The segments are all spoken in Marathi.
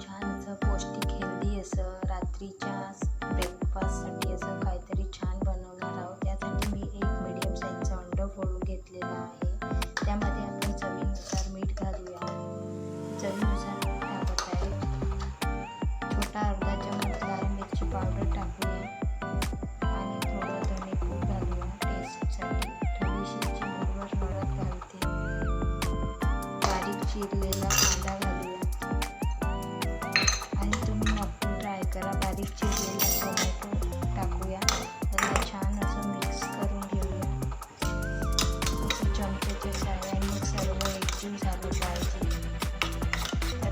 छान असं पौष्टिक हेल्दी असं रात्रीच्या ब्रेकफास्टसाठी असं काहीतरी छान बनवणार आहोत. त्यासाठी मी एक मिडियम साईजचा अंड फोडून घेतलेला आहे. त्यामध्ये आपण चवीनुसार मीठ घालूया. चवीनुसार मीठ टाकत आहे. छोटा अर्धा चमच लाल मिरची पावडर टाकूया. आणि थोडं धणेपूड घालूया. टेस्टसाठी थोडीशी चिमूटभर हळद घालते. बारीक चिरलेला कांदा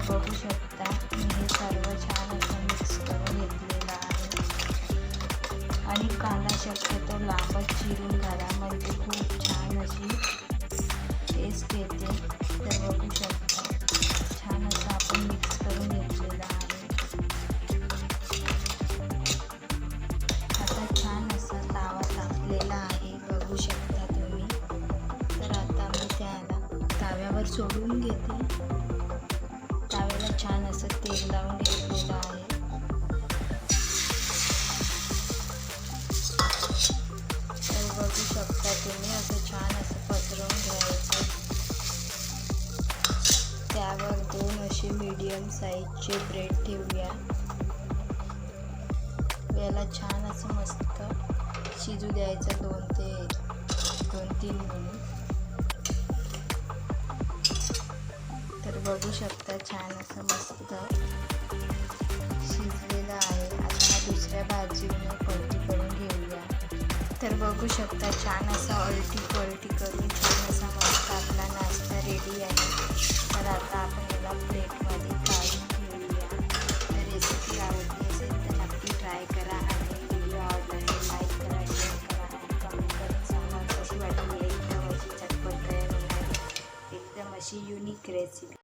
बघू शकता. मी हे सर्व छान असं मिक्स करून घेतलेलं आहे. आणि कांदा शक्यतो लांबच चिरून घाला म्हणजे खूप छान अशी टेस्ट येते. तर बघू शकता. छान असं आपण मिक्स करून घेतलेलं आहे. आता छान असा तावा तापलेला आहे बघू शकता तुम्ही. तर आता मी त्याला ताव्यावर सोडून घेते. छान असं तेल लावून घेतलेलं आहे. तर बघू शकता तुम्ही असं छान असं पसरवून घ्यायचं. त्यावर दोन असे मीडियम साईजचे ब्रेड ठेवूया. याला छान असं मस्त शिजू द्यायचं दोन ते दोन तीन मिनिट. बघू शकता छान असं मस्त शिजलेलं आहे. आता हा दुसऱ्या बाजूने पलटी करून घेऊया. तर बघू शकता छान असा अल्टी पलटी करून छान असा मस्त आपला नाश्ता रेडी आहे. तर आता आपण याला प्लेटमध्ये काढून घेऊया. तर रेसिपी आवडली असेल तर नक्की ट्राय करा आणि व्हिडिओ आवडला लाईक करा शेअर करा आणि कमेंट करून सांगा कशी वाटली एकदम अशी चटपट तयार एकदम अशी युनिक रेसिपी